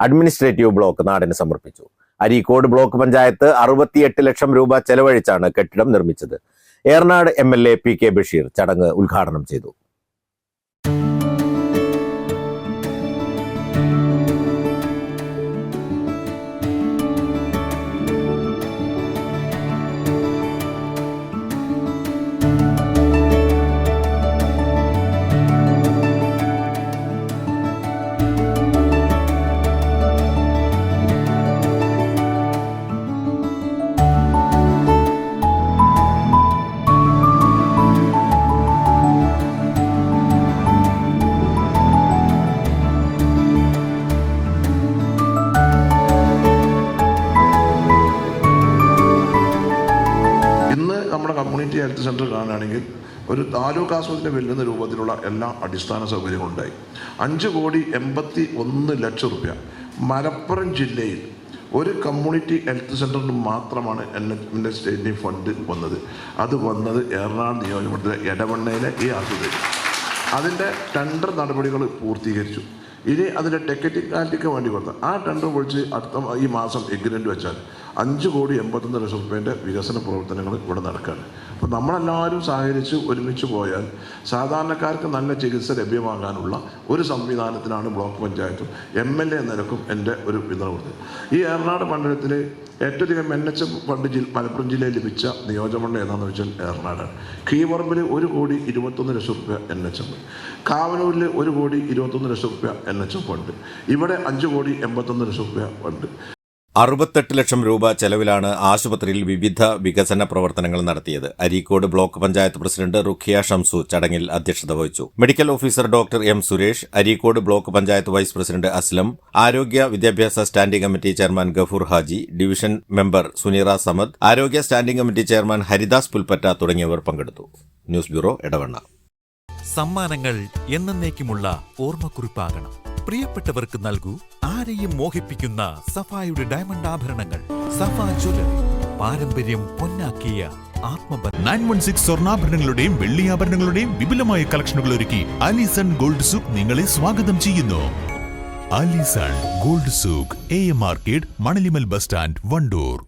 Administrative block നാടിന് സമർപ്പിച്ചു. Areekode block panchayat അറുപത്തിയെട്ട് ലക്ഷം രൂപ ചെലവഴിച്ചാണ് കെട്ടിടം നിർമ്മിച്ചത്. Eranad M L A P K Basheer ചടങ്ങ് ഉദ്ഘാടനം ചെയ്തു. ഹെൽത്ത് സെന്റർ കാണുകയാണെങ്കിൽ ഒരു താലൂക്ക് ആശുപത്രി വെല്ലുന്ന രൂപത്തിലുള്ള എല്ലാ അടിസ്ഥാന സൗകര്യങ്ങളും ഉണ്ടായി. അഞ്ച് കോടി എൺപത്തി ഒന്ന് ലക്ഷം റുപ്യ. മലപ്പുറം ജില്ലയിൽ ഒരു കമ്മ്യൂണിറ്റി ഹെൽത്ത് സെന്ററിന് മാത്രമാണ് എൻ എച്ചിന്റെ സ്റ്റേറ്റിന്റെ ഫണ്ട് വന്നത്. അത് വന്നത് എറണാകുളം നിയോജകമണ്ഡലത്തിലെ എടവണ്ണയിലെ ഈ ആശുപത്രി. അതിന്റെ ടെൻഡർ നടപടികൾ പൂർത്തീകരിച്ചു. ഇനി അതിന്റെ ടെക്നിക്കാലിറ്റിക്ക് വേണ്ടി കൊടുത്ത ആ ടെൻഡർ പൊളിച്ച് അടുത്ത ഈ മാസം എഗ്രിമെന്റ് വെച്ചാൽ അഞ്ച് കോടി എൺപത്തൊന്ന് ലക്ഷം റുപ്യേന്റെ വികസന പ്രവർത്തനങ്ങൾ ഇവിടെ നടക്കുകയാണ് അപ്പോൾ നമ്മളെല്ലാവരും സഹകരിച്ച് ഒരുമിച്ച് പോയാൽ സാധാരണക്കാർക്ക് നല്ല ചികിത്സ ലഭ്യമാകാനുള്ള ഒരു സംവിധാനത്തിനാണ് ബ്ലോക്ക് പഞ്ചായത്തും എം എൽ എ നിലക്കും എന്റെ ഒരു പിന്തുണ. ഈ ഏറനാട് മണ്ഡലത്തിൽ ഏറ്റവും അധികം എൻ എച്ച് ഫണ്ട് ജില്ല മലപ്പുറം ജില്ലയിൽ ലഭിച്ച നിയോജകമണ്ഡലം ഏതാണെന്ന് വെച്ചാൽ ഏറനാടാണ്. കീവറമ്പിൽ ഒരു കോടി ഇരുപത്തൊന്ന് ലക്ഷം റുപ്യ എൻ എച്ച് എം കാവനൂരിൽ ഒരു കോടി ഇരുപത്തൊന്ന് ലക്ഷം റുപ്യ എൻ എച്ച് എം ഫണ്ട്. ഇവിടെ അഞ്ച് കോടി എൺപത്തൊന്ന് ലക്ഷം റുപ്യ ഫണ്ട്. അറുപത്തെട്ട് ലക്ഷം രൂപ ചെലവിലാണ് ആശുപത്രിയിൽ വിവിധ വികസന പ്രവർത്തനങ്ങൾ നടത്തിയത്. അരീക്കോട് ബ്ലോക്ക് പഞ്ചായത്ത് പ്രസിഡന്റ് റുഖിയ ഷംസു ചടങ്ങിൽ അധ്യക്ഷത വഹിച്ചു. Medical officer doctor M Suresh Areekode block panchayat vice president Aslam ആരോഗ്യ വിദ്യാഭ്യാസ standing committee chairman Gafoor Haji division member Suneera Samad ആരോഗ്യ standing committee chairman Haridas Pulpatta തുടങ്ങിയവർ പങ്കെടുത്തു. ന്യൂസ് ബ്യൂറോ ഇടവണ്ണ സമ്മാനങ്ങൾ എന്നേക്കുമുള്ള ഓർമ്മക്കുറിപ്പാകണം. പ്രിയപ്പെട്ടവർക്ക് നൽകൂ ആരെയും മോഹിപ്പിക്കുന്ന സഫായുടെ ഡയമണ്ട് ആഭരണങ്ങൾ. Safa jewellery. പാരമ്പര്യം പൊന്നാക്കിയ നയൻ വൺ സിക്സ് സ്വർണാഭരണങ്ങളുടെയും വെള്ളിയാഭരണങ്ങളുടെയും വിപുലമായ കളക്ഷനുകൾ ഒരുക്കി അലിസൺ ഗോൾഡ് സൂക്ക് നിങ്ങളെ സ്വാഗതം ചെയ്യുന്നു. Alison gold souk A M market Manalimal bus stand Wandoor.